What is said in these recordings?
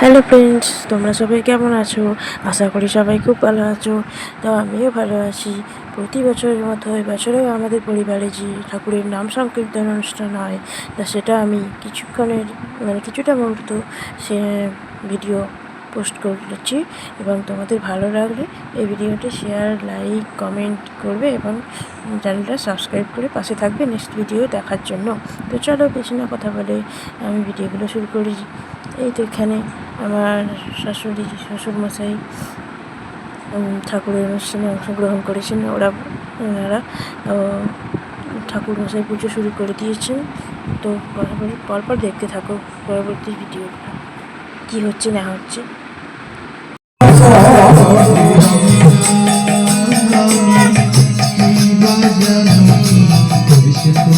Hello friends তোমরা সবাই কেমন আছো? আশা করি সবাই খুব ভালো আছো। তো আমিও ভালো আছি। প্রতি বছরের মতো এবছরেও আমাদের পরিবারে যে ঠাকুরের নাম সংকীর্তন অনুষ্ঠান হয়, তা সেটা আমি কিছুক্ষণের মানে কিছুটা মুহূর্ত সে ভিডিও পোস্ট করছি এবং তোমাদের ভালো লাগলে এই ভিডিওটি শেয়ার, লাইক, কমেন্ট করবে এবং চ্যানেলটা সাবস্ক্রাইব করে পাশে থাকবে নেক্সট ভিডিও দেখার জন্য। তো চলো বেশি না কথা বলে আমি ভিডিওগুলো শুরু করি। এই তো এখানে আমার শাশুড়ি শ্বশুরমশাই ঠাকুরের অনুষ্ঠানে অংশগ্রহণ করেছেন। ওরা ওনারা ও, ঠাকুর মশাই পুজো শুরু করে দিয়েছেন। তো পরপর দেখতে থাকো পরবর্তী ভিডিওটা কী হচ্ছে না হচ্ছে? তোমার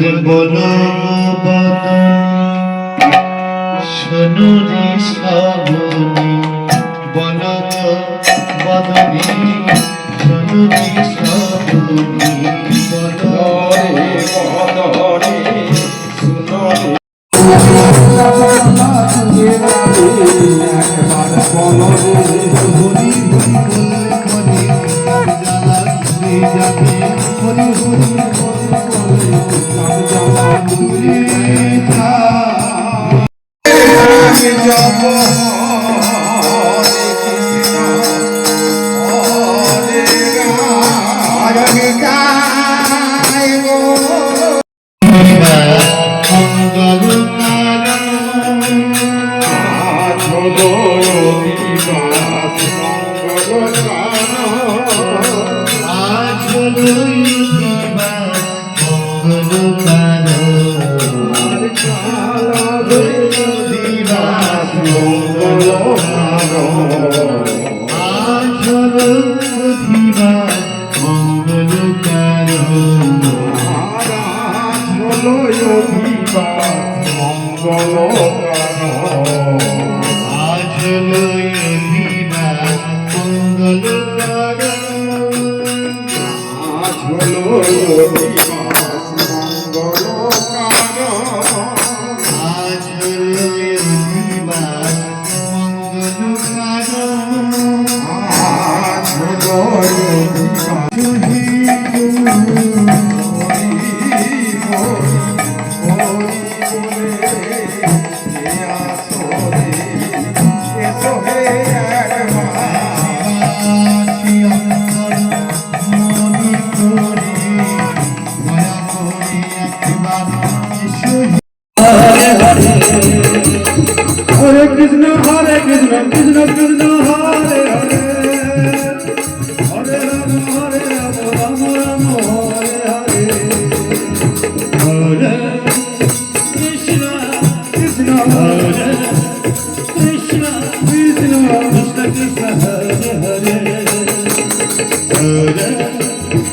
একবার এসো হে সঙ্গনে মনি বলো বদনী শোনুরি শ্রাবণী বলো 可能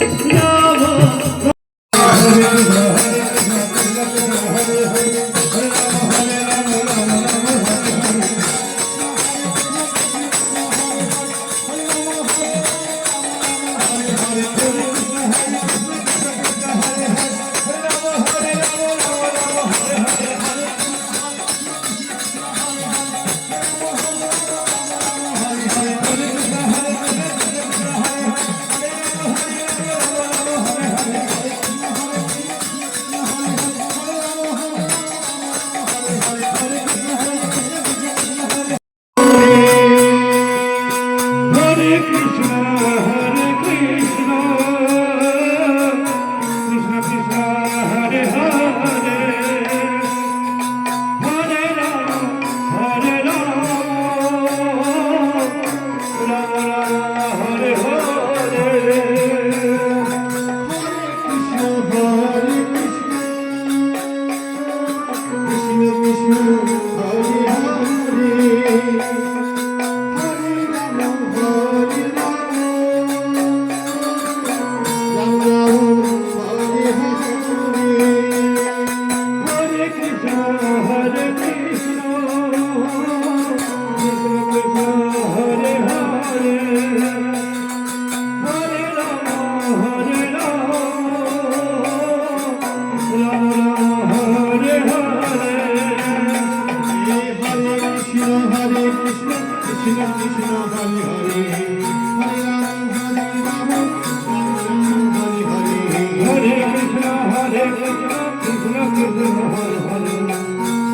Krishna Krishna,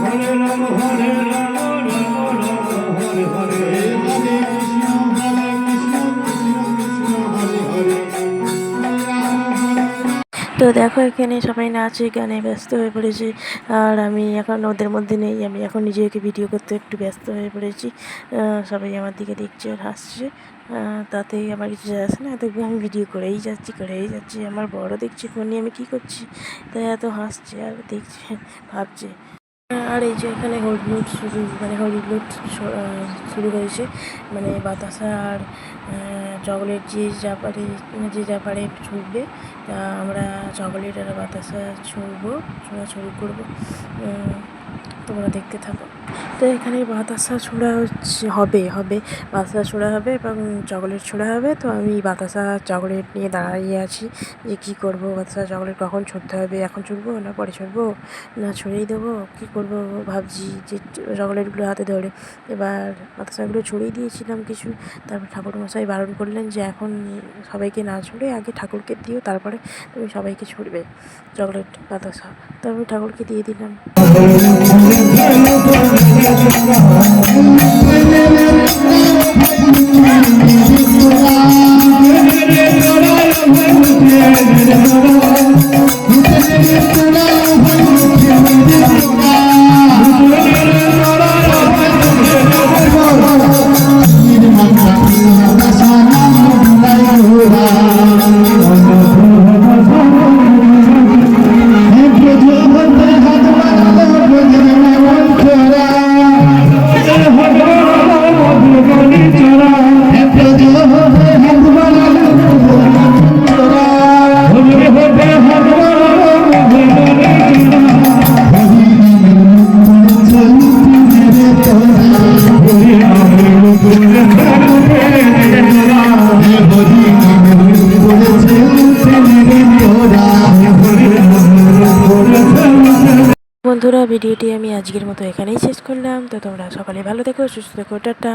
Hare Hare, দেখো, এখানে সবাই নাচে, গানে ব্যস্ত হয়ে পড়েছে। আর আমি এখন ওদের মধ্যে নেই, আমি এখন নিজেকে ভিডিও করতে একটু ব্যস্ত হয়ে পড়েছি। সবাই আমার দিকে দেখছে আর হাসছে। তাতে আমার কিছু যায় আসে না। দেখব আমি ভিডিও করেই যাচ্ছি করেই যাচ্ছি। আমার বড় দেখছি ফোন নিয়ে আমি কী করছি? তাই এত হাসছে আর দেখছে, ভাবছে। আর এই যে এখানে হরিলুট শুরু মানে হলুদ শুরু হয়েছে। মানে বাতাসা আর চকলেট যে জাপারে যে জাপারে ছুটবে তা আমরা চকলেট আর বাতাসা ছুঁড়বো, ছোড়াছুড়ি করব। তোমরা দেখতে থাকো। তো এখানে বাতাসা ছোড়া হচ্ছে, হবে হবে। বাতাসা ছোড়া হবে এবং চকলেট ছোড়া হবে। তো আমি বাতাসা চকলেট নিয়ে দাঁড়িয়ে আছি যে কী করব? বাতাসা চকলেট কখন ছুটতে হবে? এখন ছুটবো না পরে ছুটবো? না ছড়িয়ে দেবো? কী করব ভাবছি যে চকলেটগুলো হাতে ধরে। এবার বাতাসাগুলো ছড়িয়ে দিয়েছিলাম কিছু। তারপর ঠাকুরমশাই বারণ করলেন যে এখন সবাইকে না ছুড়ে আগে ঠাকুরকে দিও, তারপরে তুমি সবাইকে ছুড়বে চকলেট, বাতাসা। তো আমি ঠাকুরকে দিয়ে দিলাম। Yeah. বন্ধুরা, ভিডিওটি আমি আজকের মতো এখানেই শেষ করলাম। তো তোমরা সকালে ভালো থেকো, সুস্থ থেকো, টাটা।